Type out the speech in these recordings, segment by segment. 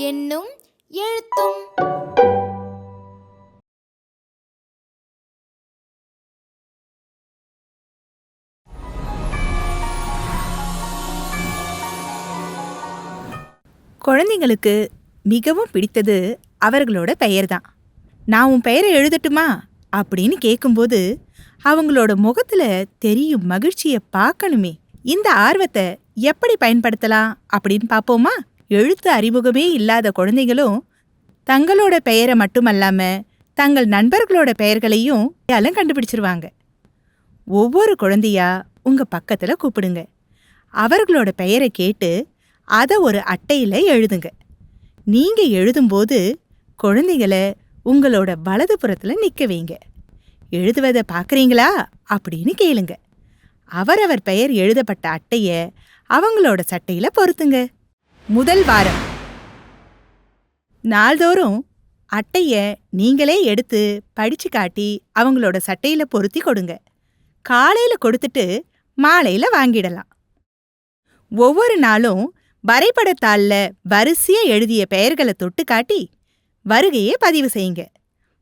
என்னும் எழுத்தும் குழந்தைங்களுக்கு மிகவும் பிடித்தது அவர்களோட பெயர் தான் நான் உன் பெயரை எழுதட்டுமா? அப்படின்னு கேட்கும்போது அவங்களோட முகத்தில் தெரியும் மகிழ்ச்சியை பார்க்கணுமே. இந்த ஆர்வத்தை எப்படி பயன்படுத்தலாம் அப்படின்னு பார்ப்போமா? எழுத்து அறிமுகமே இல்லாத குழந்தைகளும் தங்களோட பெயரை மட்டுமல்லாமல் தங்கள் நண்பர்களோட பெயர்களையும் எல்லாம் கண்டுபிடிச்சிருவாங்க. ஒவ்வொரு குழந்தையா உங்கள் பக்கத்தில் கூப்பிடுங்க. அவர்களோட பெயரை கேட்டு அதை ஒரு அட்டையில எழுதுங்க. நீங்கள் எழுதும்போது குழந்தைகளை உங்களோட வலது புறத்துல நிற்க வைங்க. எழுதுவதை பார்க்குறீங்களா அப்படின்னு கேளுங்க. அவரவர் பெயர் எழுதப்பட்ட அட்டையை அவங்களோட சட்டையில் பொருத்துங்க. முதல் வாரம். நாள்தோறும் அட்டையை நீங்களே எடுத்து படித்து காட்டி அவங்களோட சட்டையில் பொருத்தி கொடுங்க. காலையில் கொடுத்துட்டு மாலையில் வாங்கிடலாம். ஒவ்வொரு நாளும் வரைபடத்தாள்ல வரிசையா எழுதிய பெயர்களை தொட்டு காட்டி வருகையை பதிவு செய்யுங்க.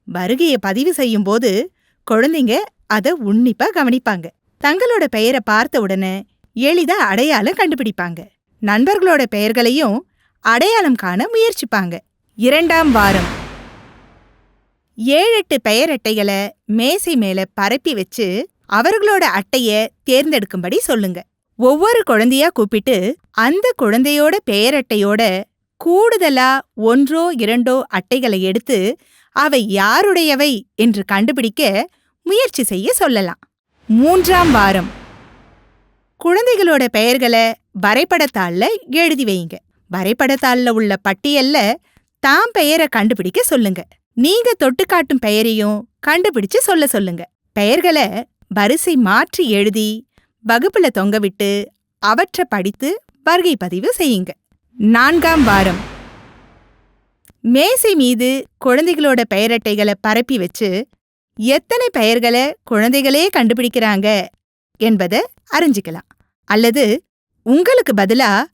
வருகையை பதிவு செய்யும் போது குழந்தைங்க அதை உன்னிப்பா கவனிப்பாங்க. தங்களோட பெயரை பார்த்த உடனே எளிதா அடையாளம் கண்டுபிடிப்பாங்க. நண்பர்களோட பெயர்களையும் அடையாளம் காண முயற்சிப்பாங்க. இரண்டாம் வாரம். ஏழெட்டு பெயர் அட்டைகளை மேசை மேல பரப்பி வச்சு அவர்களோட அட்டைய தேர்ந்தெடுக்கும்படி சொல்லுங்க. ஒவ்வொரு குழந்தையா கூப்பிட்டு அந்த குழந்தையோட பெயரட்டையோட கூடுதலா ஒன்றோ இரண்டோ அட்டைகளை எடுத்து அவை யாருடையவை என்று கண்டுபிடிக்க முயற்சி செய்ய சொல்லலாம். மூன்றாம் வாரம். குழந்தைகளோட பெயர்களை வரைபடத்தாள்ல எழுதி வைங்க. வரைபடத்தாள்ல உள்ள பட்டியல்ல தாம் பெயரை கண்டுபிடிக்க சொல்லுங்க. நீங்க தொட்டு காட்டும் பெயரையும் கண்டுபிடிச்சு சொல்ல சொல்லுங்க. பெயர்களை வரிசை மாற்றி எழுதி வகுப்புல தொங்கவிட்டு அவற்றை படித்து வருகை பதிவு செய்யுங்க. நான்காம் வாரம். மேசை மீது குழந்தைகளோட பெயரட்டைகளை பரப்பி வச்சு எத்தனை பெயர்களை குழந்தைகளே கண்டுபிடிக்கிறாங்க என்பதை அறிஞ்சிக்கலாம். அல்லது உங்களுக்கு பதிலா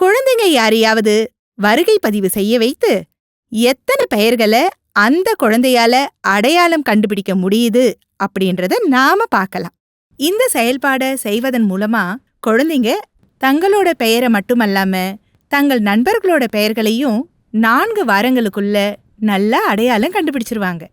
குழந்தைங்க யாரையாவது வருகை பதிவு செய்ய வைத்து எத்தனை பெயர்களை அந்த குழந்தையால அடையாளம் கண்டுபிடிக்க முடியுது அப்படின்றத நாம பார்க்கலாம். இந்த செயல்பாடை செய்வதன் மூலமா குழந்தைங்க தங்களோட பெயரை மட்டுமல்லாம தங்கள் நண்பர்களோட பெயர்களையும் நான்கு வாரங்களுக்குள்ள நல்லா அடையாளம் கண்டுபிடிச்சிருவாங்க.